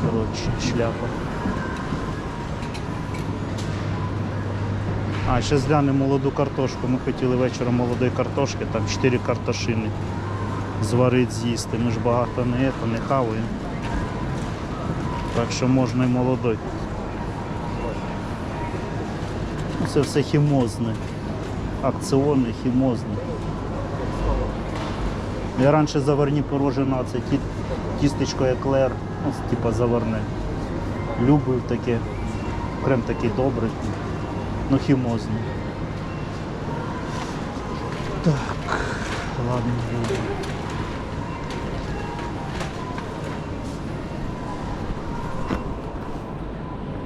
Коротше, шляпа. А, ще глянемо молоду картошку. Ми хотіли вечором молодої картошки, там 4 картошини зварити, з'їсти. Ми ж багато не, ето, не хаваємо. Так що можна і молодой. Це все хімозне. Акціонне, хімозне. Я раніше заварні порожина, це ті, тістечко еклер, ну, типа заварне. Любив таке. Крем такий добрий, ну хімозний. Так, ладно, люди.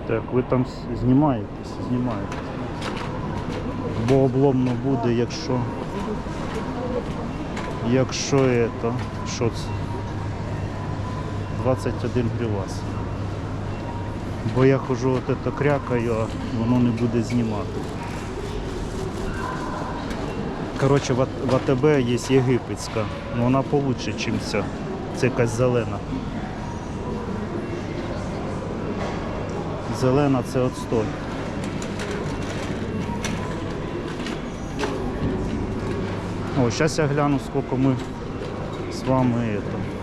Так, ви там знімаєтесь, знімаєтесь. Бо обломно буде, якщо. Якщо это, що це? 21 гривас. Бо я хожу от это крякаю, а воно не буде знімати. Коротше, в АТБ є єгипетська, але вона получше, ніж ця. Це якась зелена. Зелена це отстой. О, зараз я гляну, скільки ми з вами это,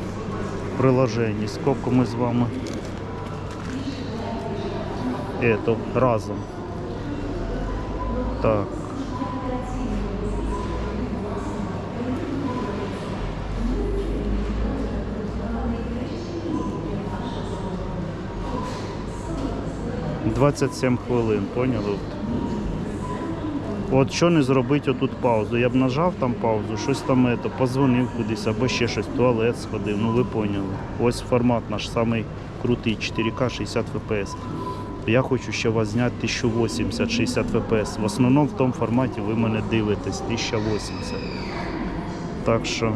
приложений, скільки ми з вами это, разом. Так. Двадцять сім хвилин, поняли? От що не зробити отут паузу. Я б нажав там паузу, щось там ето, позвонив кудись або ще щось, туалет сходив, ну ви поняли. Ось формат наш самий крутий, 4К 60 FPS. Я хочу ще вас зняти 1080 60 FPS. В основному в тому форматі ви мене дивитесь 1080. Так що.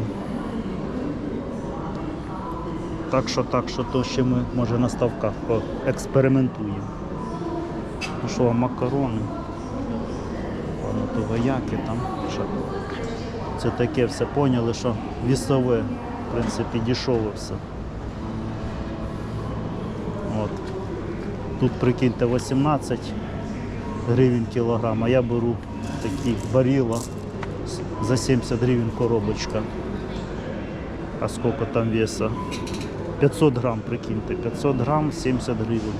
Так що, так що, то ще ми може на ставках поекспериментуємо. Ну що, макарони. То вояки там. Що? Це таке все поняли, що вісове, в принципі, дешеве все. От. Тут прикиньте 18 гривень кілограм, а я беру такі баріла за 70 гривень коробочка. А сколько там веса? 500 грам, прикиньте, 500 грам 70 гривень.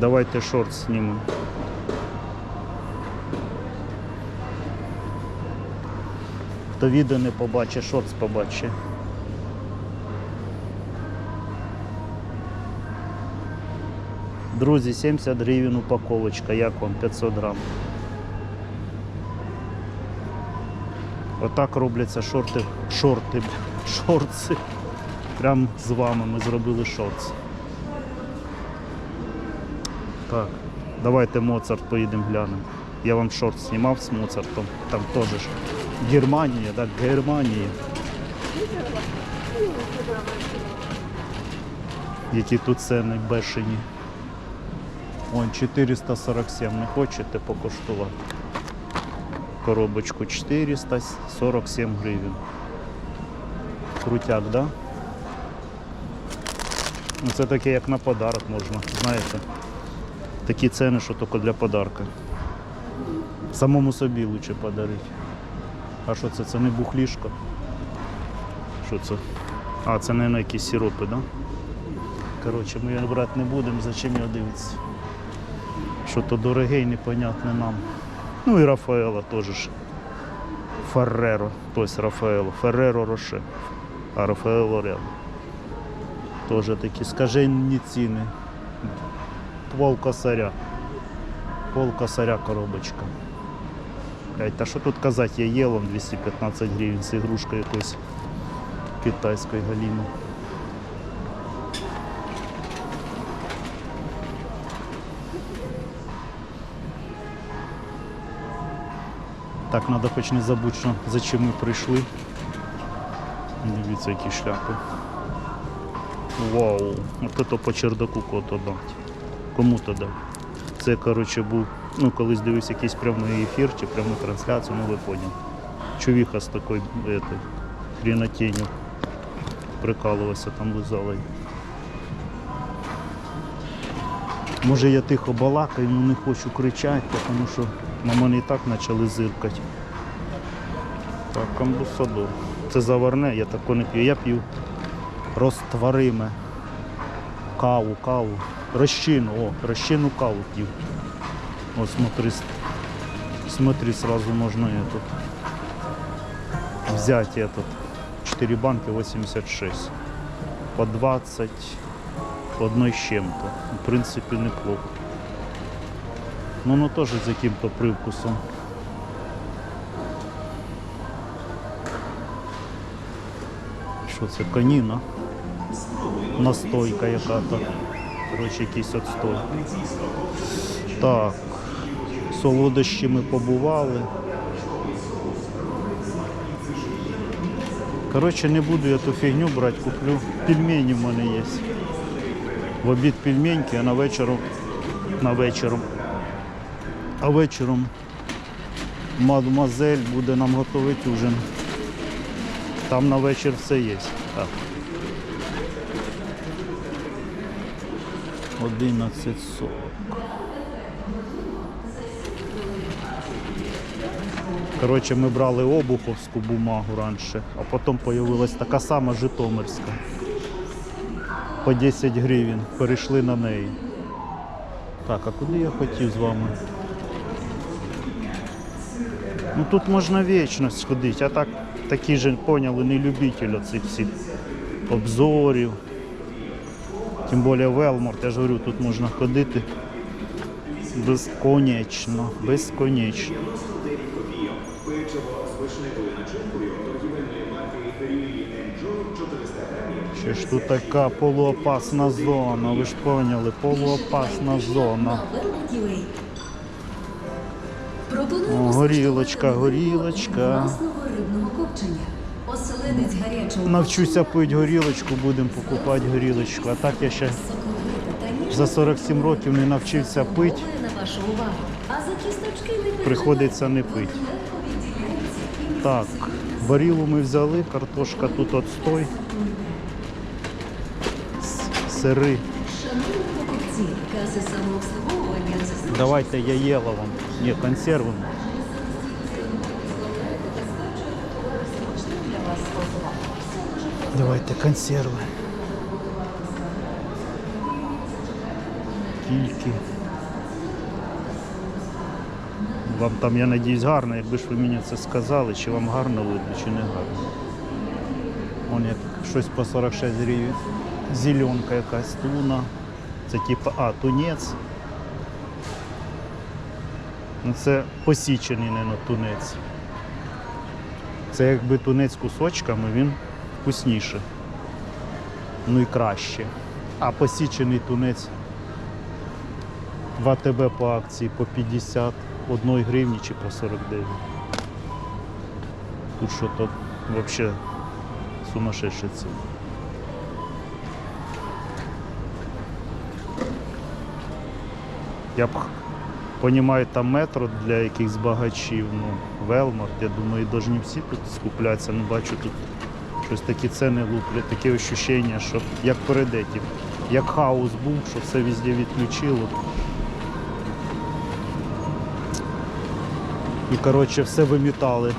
Давайте шорт знімемо. Хто відео не побачить, шорт побачить. Друзі, 70 гривень упаковочка, як вам 500 грам. Отак робляться шорти, шорти, шорти. Прям з вами ми зробили шорти. Так, давайте Моцарт поїдемо глянемо. Я вам шорт знімав з Моцартом. Там теж ж Германія, так, Германія. Які тут ціни бешені. Вон 447, не хочете покуштувати? Коробочку 447 гривень. Крутяк, да? Ну, Це таке як на подарок можна, знаєте. Такі ціни, що тільки для подарка. Самому собі лучше подарити. А що це? Це не бухлішко? Що це? А, це, мабуть, якісь сиропи, да? Коротше, ми його брати не будемо, зачем його дивитися? Що то дороге і непонятне нам. Ну і Рафаела теж. Ферреро, тобто Рафаело. Ферреро Роше. А Рафаело Рел. Теж такі скажені ціни. Пол косаря. Пол косаря коробочка. Блядь, та що тут казати, я єлом 215 гривень з ігрушкою якоюсь китайської галіни. Так, треба хоч не забути, що за чим ми прийшли. Дивіться, які шляпи. Вау, от це по чердаку кото дати. Кому то дати? Це, коротше, був, ну, колись дивився якийсь прямий ефір чи пряму трансляцію, ну ви поняли. чувиха з такою этой, хренотенью прикалувався, там лизала. Може я тихо балакаю, але не хочу кричати, тому що на мене і так почали зиркати. Так, амбусадор. Це заварне, я тако не п'ю. Я п'ю розтвориме. Каву, каву. Розчину, о, каву п'ю. О, смотри, смотри, сразу можно этот взять этот. 4 банки 86. По 20 по одной с чем-то. В принципе, неплохо. Ну, ну тоже с каким-то привкусом. Що це каніна? Настойка яка-то. Коротше, якийсь отстой. Так. Солодощі ми побували. Коротше, не буду я ту фігню брати, куплю. Пельмені в мене є. В обід пельменьки, а на вечором. На вечором. А вечором мадемуазель буде нам готувати ужин. Там на вечір все є. Так. 11.40. Коротше, ми брали обуховську бумагу раніше, а потім з'явилась така сама Житомирська. По 10 гривень. Перейшли на неї. Так, а куди я хотів з вами? Ну тут можна вічність ходити, а так такі ж поняли, не любитель цих всіх обзорів. Тим більше Велморт, я ж говорю, тут можна ходити безконечно, безконечно. Ще ж тут така полуопасна зона, ви ж поняли, полуопасна зона. О, горілочка, горілочка. рибного копчення. Оселедець гарячого Навчуся пити горілочку, будемо покупати горілочку. А так я ще за 47 років не навчився пити. Приходиться не пити. Так, барілу ми взяли, картошка тут отстой. Сири. Давайте я їла вам. Ні, консерви. для вас позва. Давайте консерви. Кільки. Вам там, я надіюсь, гарно, якби ж ви мені це сказали, чи вам гарно видно, чи не гарно. Вон як щось по 46 гривень. Зеленка якась туна. Це типу, а, тунець. Ну це посічений, не тунець. Це якби тунець кусочками, він вкусніше. Ну і краще. А посічений тунець в АТБ по акції по 51 гривні чи по 49. Тут що то взагалі сумасшедший ціни. Я б Понімаю, там метро для якихось багачів, ну, Велмарт, я думаю, повинні всі тут скуплятися. Ну, бачу, тут щось такі ціни луплять, таке відчуття, що як перед етім, як хаос був, що все везде відключило. І коротше все вимітали.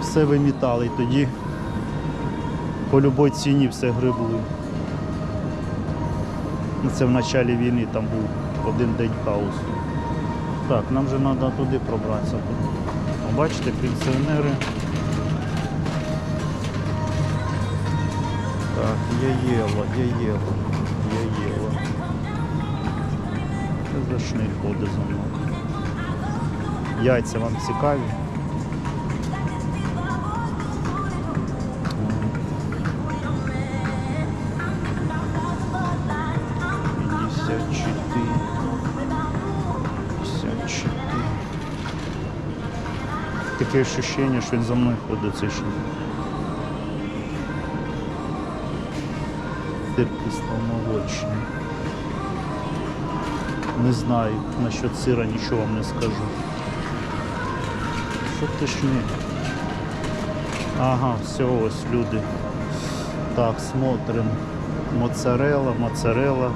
Все вимітали і тоді по будь-якій ціні все грибли. Ну, Це в началі війни там був один день хаосу. Так, нам же треба туди пробратися. Бачите, пенсіонери. Так, я їла, я їла, я їла. Це за шниль ходить за мною. Яйця вам цікаві? Таке ощущение, що він за мною ходить цей шниль. Сир кисломолочний. Не знаю, насчет сира нічого вам не скажу. що ти? Ага, все, ось люди. Так, смотрим. Моцарела, моцарела,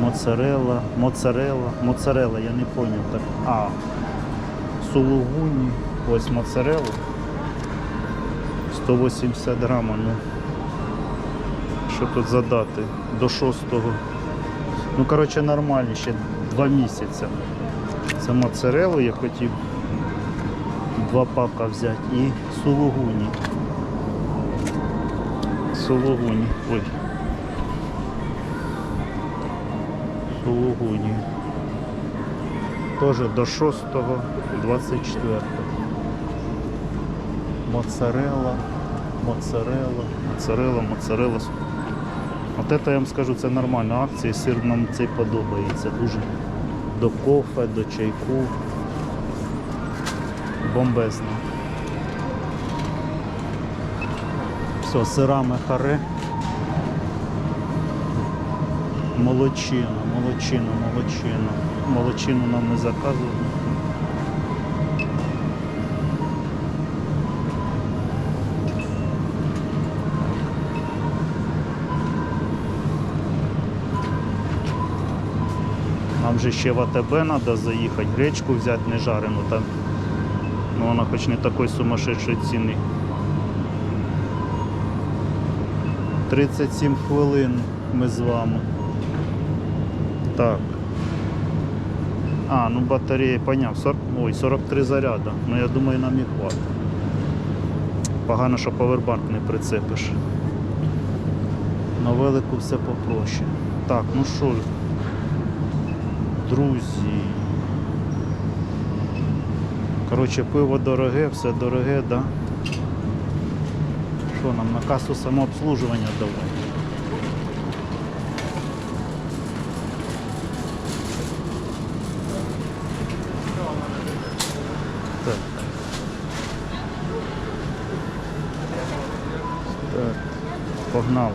моцарела, моцарела, моцарела, я не понял так. А, сулугуні, ось моцарела. 180 грамів. Що тут задати? До 6 Ну, коротше, нормально, ще 2 місяці. Це моцарелу я хотів два пака взяти і сулугуні. Сулугуні. Ой. Сулугуні. Тоже до 6 24 Моцарелла, моцарелла, моцарелла, моцарелла. От це я вам скажу, це нормальна акція, сир нам цей подобається дуже. До кофе, до чайку. Бомбезно. Все, сирами харе. Молочина, молочина, молочина. Молочину нам не заказували. Нам же ще в АТБ треба заїхати, гречку взяти не жарену там. Ну вона хоч не такої сумасшедшої ціни. 37 хвилин ми з вами. Так. А, ну батарея, поняв, 40, ой, 43 заряда. Ну я думаю, нам і хватить. Погано, що повербанк не прицепиш. На велику все попроще. Так, ну що, друзі. Коротше, пиво дороге, все дороге, да? Що нам на касу самообслужування давай? Так. Так. Погнав.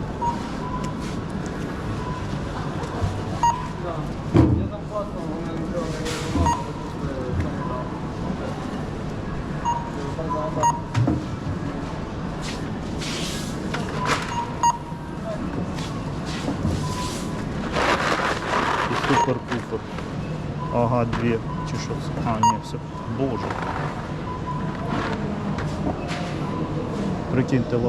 І супер-пупер. Ага, дві. Чи що? А, ні, все. Боже. Прикиньте,